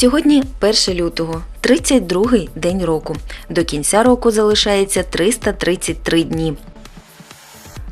Сьогодні 1 лютого, 32-й день року. До кінця року залишається 333 дні.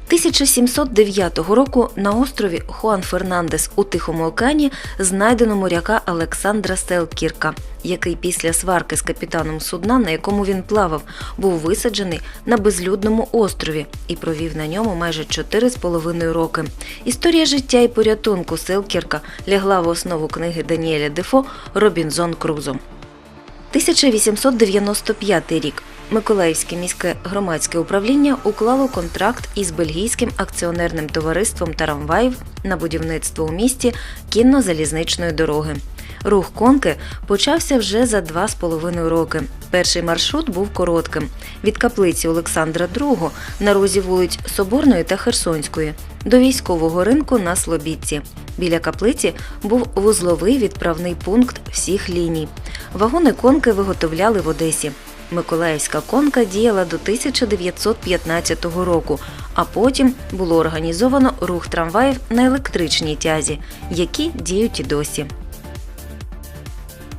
1709 року на острові Хуан Фернандес у Тихому океані знайдено моряка Олександра Селкірка, який після сварки з капітаном судна, на якому він плавав, був висаджений на безлюдному острові і провів на ньому майже 4,5 роки. Історія життя і порятунку Селкірка лягла в основу книги Даніеля Дефо Робінзон Крузо. 1895 рік Миколаївське міське громадське управління уклало контракт із бельгійським акціонерним товариством трамваїв на будівництво у місті кінно-залізничної дороги. Рух конки почався вже за два з половиною роки. Перший маршрут був коротким від каплиці Олександра II на розі вулиць Соборної та Херсонської до військового ринку на Слобідці. Біля каплиці був вузловий відправний пункт всіх ліній. Вагони конки виготовляли в Одесі. Миколаївська конка діяла до 1915 року, а потім було організовано рух трамваїв на електричній тязі, які діють і досі.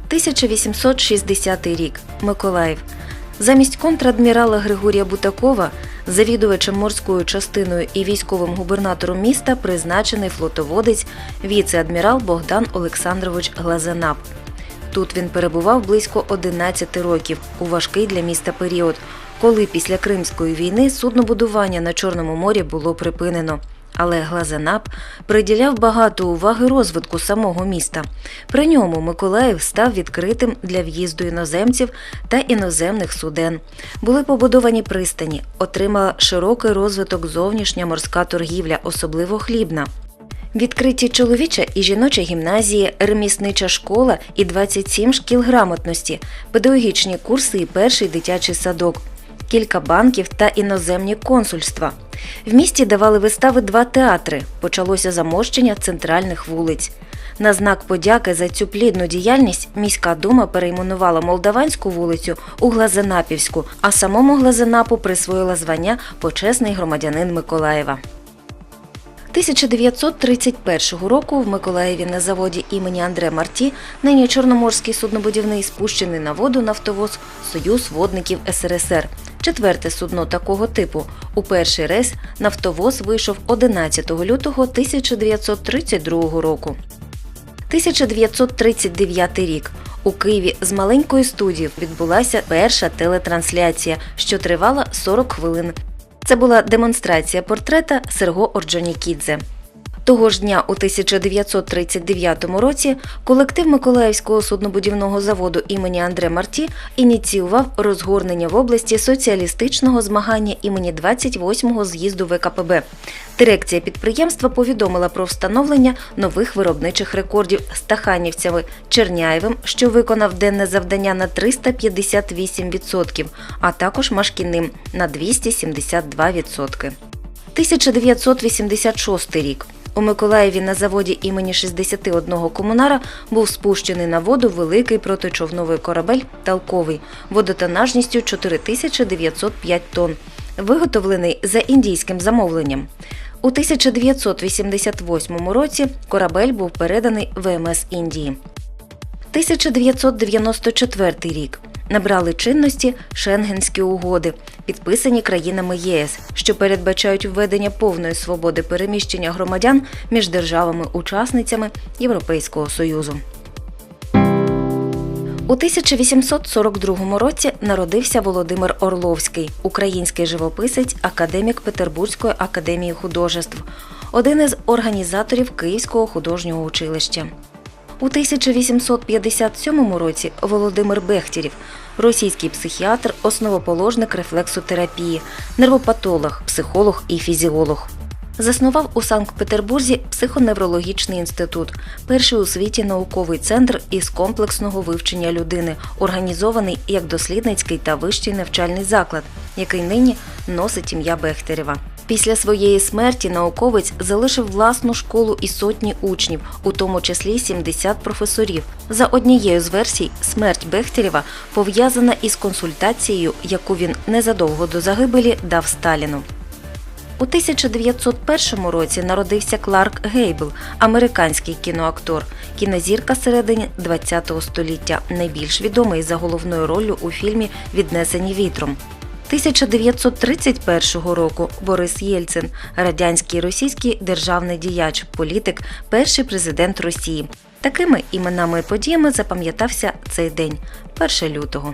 1860 рік. Миколаїв. Замість контрадмірала Григорія Бутакова, завідувачем морською частиною і військовим губернатором міста призначений флотоводець віце-адмірал Богдан Олександрович Глазенап. Тут він перебував близько 11 років у важкий для міста період, коли після Кримської війни суднобудування на Чорному морі було припинено. Але Глазенап приділяв багато уваги розвитку самого міста. При ньому Миколаїв став відкритим для в'їзду іноземців та іноземних суден. Були побудовані пристані, отримала широкий розвиток зовнішня морська торгівля, особливо хлібна. Відкриті чоловіча і жіноча гімназії, реміснича школа і 27 шкіл грамотності, педагогічні курси і перший дитячий садок, кілька банків та іноземні консульства. В місті давали вистави два театри. Почалося замощення центральних вулиць. На знак подяки за цю плідну діяльність міська дума перейменувала Молдаванську вулицю у Глазенапівську, а самому Глазенапу присвоїла звання почесний громадянин Миколаєва. 1931 року в Миколаєві на заводі імені Андре Марті, нині Чорноморський суднобудівний, спущений на воду нафтовоз Союз водників СРСР. Четверте судно такого типу. У перший рейс нафтовоз вийшов 11 лютого 1932 року. 1939 рік. У Києві з маленької студії відбулася перша телетрансляція, що тривала 40 хвилин. Це була демонстрація портрета Серго Орджонікідзе. Того ж дня у 1939 році колектив Миколаївського суднобудівного заводу імені Андре Марті ініціював розгорнення в області соціалістичного змагання імені 28-го з'їзду ВКПБ. Дирекція підприємства повідомила про встановлення нових виробничих рекордів стаханівцями Черняєвим, що виконав денне завдання на 358%, а також Машкіним на 272%. 1986 рік. У Миколаєві на заводі імені 61 комунара був спущений на воду великий протичовновий корабель «Талковий» водотонажністю 4905 тонн, виготовлений за індійським замовленням. У 1988 році корабель був переданий ВМС Індії. 1994 рік. Набрали чинності Шенгенські угоди, підписані країнами ЄС, що передбачають введення повної свободи переміщення громадян між державами-учасницями Європейського Союзу. У 1842 році народився Володимир Орловський, український живописець, академік Петербурзької академії художеств, один із організаторів Київського художнього училища. У 1857 році Володимир Бехтєрів, російський психіатр, основоположник рефлексотерапії, нервопатолог, психолог і фізіолог. Заснував у Санкт-Петербурзі психоневрологічний інститут, перший у світі науковий центр із комплексного вивчення людини, організований як дослідницький та вищий навчальний заклад, який нині носить ім'я Бехтерєва. Після своєї смерті науковець залишив власну школу і сотні учнів, у тому числі 70 професорів. За однією з версій, смерть Бехтерєва пов'язана із консультацією, яку він незадовго до загибелі дав Сталіну. У 1901 році народився Кларк Гейбл, американський кіноактор, кінозірка середини ХХ століття, найбільш відомий за головною роллю у фільмі Віднесені вітром. 1931 року Борис Єльцин, радянський російський державний діяч, політик, перший президент Росії. Такими іменами і подіями запам'ятався цей день 1 лютого.